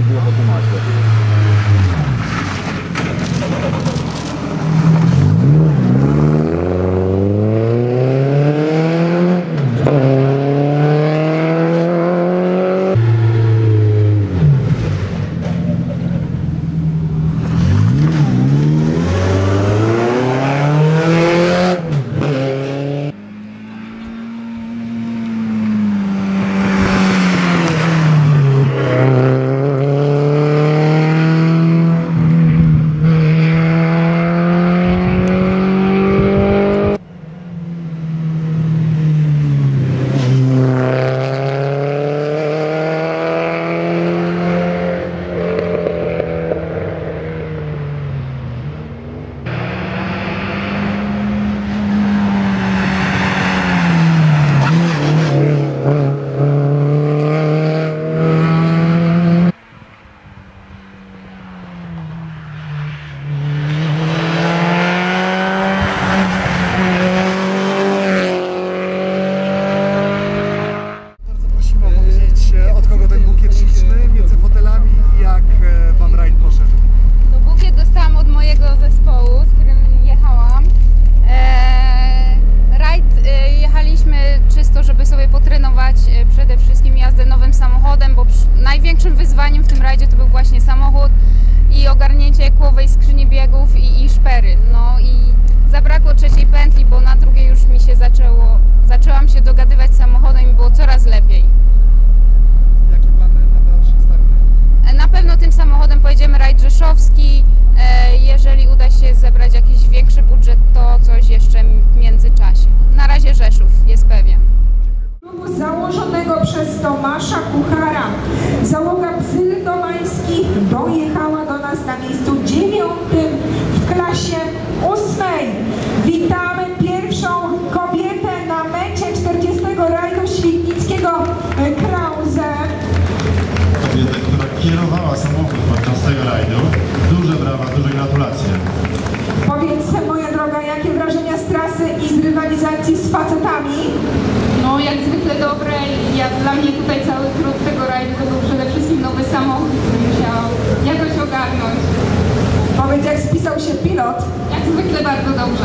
ibu hukum asli. Na miejscu dziewiątym w klasie ósmej. Witamy pierwszą kobietę na mecie 40 rajdu Świdnickiego e, Krause. kobietę, która kierowała samochód podczas tego rajdu. Duże brawa, duże gratulacje. Powiedz moja droga, jakie wrażenia z trasy i z rywalizacji z facetami? No jak zwykle dobre. Ja, dla mnie tutaj cały trud tego rajdu to był przede wszystkim nowy samochód, jakoś ogarnąć. Powiedz, jak spisał się pilot. Jak zwykle bardzo dobrze.